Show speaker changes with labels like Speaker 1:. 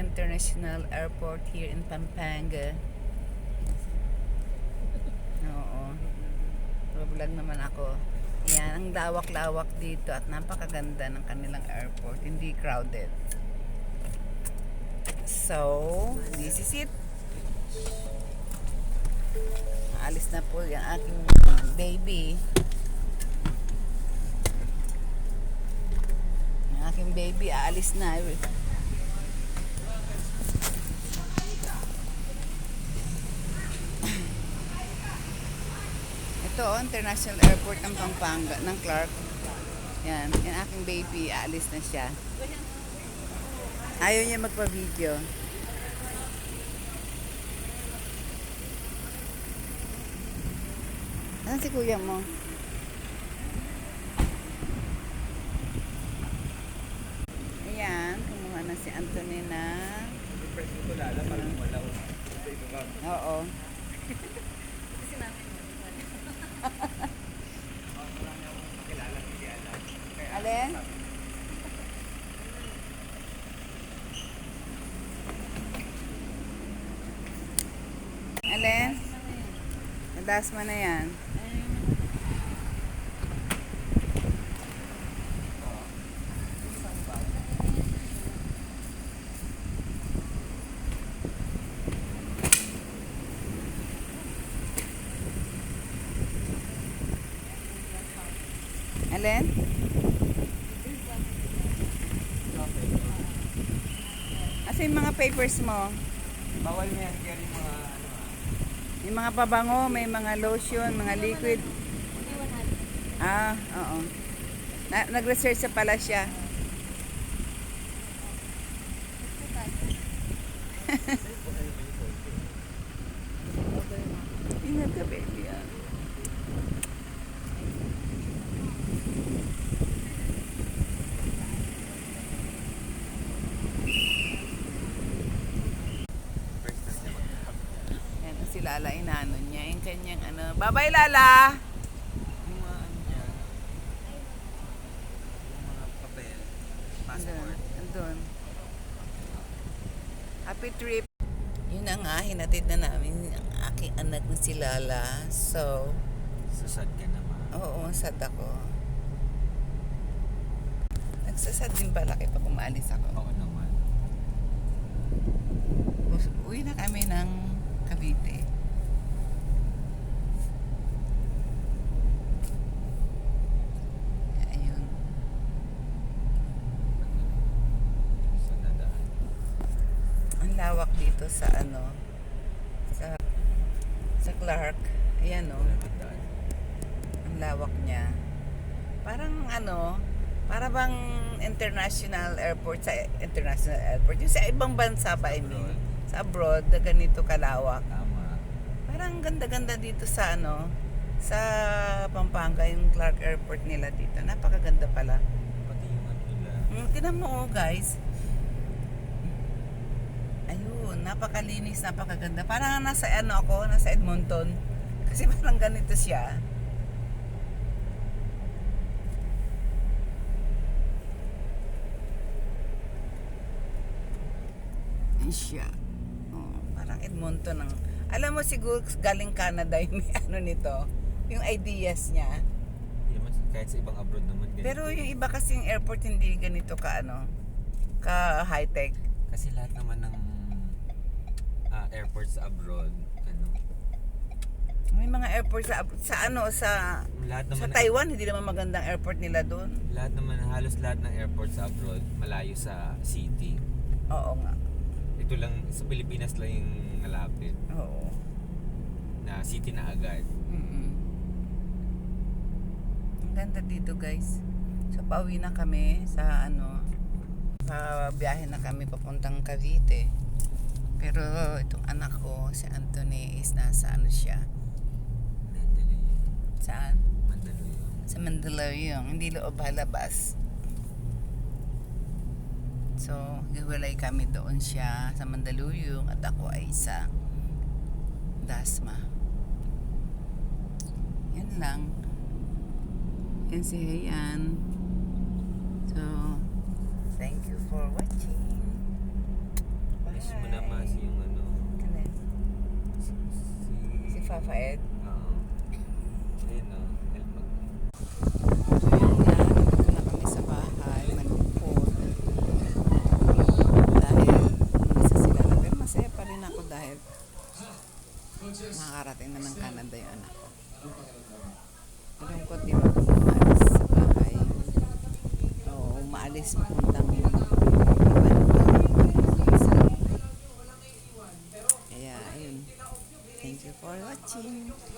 Speaker 1: International Airport here in Pampanga. Oo. Vlog naman ako. Yan, ang lawak-lawak dito at napakaganda ng kanilang airport. Hindi crowded. So, this is it. Alis na po yung aking baby. Yung aking baby, aalis na. Ito, oh, International Airport ng Pampanga, ng Clark. Yan, yung aking baby, aalis na siya. Ayaw niya magpa-video. Asan si kuya mo? Ayan, kumuha na si Anthony na. Oo. Alin? Alin? Nadaas mo na yan. Alin? Asa yung mga papers mo?
Speaker 2: Bawal na yan kaya yung mga ano ah.
Speaker 1: Yung mga pabango, may mga lotion, mga liquid. Ah, oo. Na, nag-research sa pala siya. Ingat ka, baby. ah.
Speaker 2: First time niya mag-
Speaker 1: Yan, si Lala, inaano niya. Yung kanyang ano. Bye-bye, Lala!
Speaker 2: Yung mga ano niya. Yung mga papel. Passport.
Speaker 1: Andun. Happy trip. Yun na nga, hinatid na namin ang aking anak na si Lala. So,
Speaker 2: Susad ka naman.
Speaker 1: oo, sad ako. Nagsasad din pala kaya pag umaalis ako.
Speaker 2: Oo naman.
Speaker 1: Uwi na kami ng Cavite. Ayun.
Speaker 2: Sa dadaan.
Speaker 1: Ang lawak dito sa ano, sa sa Clark. Ayan oh.
Speaker 2: Dadaan.
Speaker 1: Ang lawak niya. Parang ano, para bang international airport sa international airport. Yung sa ibang bansa ba, I mean. Sa abroad, na ganito kalawak.
Speaker 2: Tama.
Speaker 1: Parang ganda-ganda dito sa ano, sa Pampanga, yung Clark Airport nila dito. Napakaganda pala.
Speaker 2: Pati yung ano nila.
Speaker 1: Mm, tinan mo oh, guys. Ayun, napakalinis, napakaganda. Parang nasa ano ako, nasa Edmonton. Kasi parang ganito siya. Yan siya. Oh, parang Edmonton ang... Alam mo siguro galing Canada yung may ano nito. Yung ideas niya.
Speaker 2: Naman kahit sa ibang abroad naman. ganito.
Speaker 1: Pero yung iba kasing airport hindi ganito ka ano, ka high-tech.
Speaker 2: Kasi lahat naman ng airports sa abroad, ano,
Speaker 1: May mga airport sa sa ano sa
Speaker 2: lahat
Speaker 1: sa
Speaker 2: naman
Speaker 1: Taiwan hindi naman magandang airport nila doon.
Speaker 2: lahat naman halos lahat ng airport sa abroad malayo sa city.
Speaker 1: Oo nga.
Speaker 2: Ito lang sa Pilipinas lang yung malapit
Speaker 1: Oo.
Speaker 2: na city na agad.
Speaker 1: mm Ang ganda dito, guys. So pauwi na kami sa ano pa biyahe na kami papuntang Cavite. Pero itong anak ko, si Anthony, is nasa ano siya?
Speaker 2: Mandaluyong.
Speaker 1: Saan?
Speaker 2: Mandaluyong.
Speaker 1: sa Mandaluyong, hindi loob halabas. So, hiwalay kami doon siya sa Mandaluyong at ako ay sa Dasma. Yan lang. Yan si Hayan. So, thank you for watching.
Speaker 2: Miss mo na mas yung ano.
Speaker 1: Ano yan?
Speaker 2: Si...
Speaker 1: Si Papa Ed.
Speaker 2: Oo. Ayun o. Help mag...
Speaker 1: Na kami sa bahay, malungkot. Dahil isa sila na. Pero masaya pa rin ako dahil makakarating na ng Canada yung anak ko. Malungkot, di ba? Kung umaalis sa bahay. O umaalis papuntang ibang bansa. Kaya,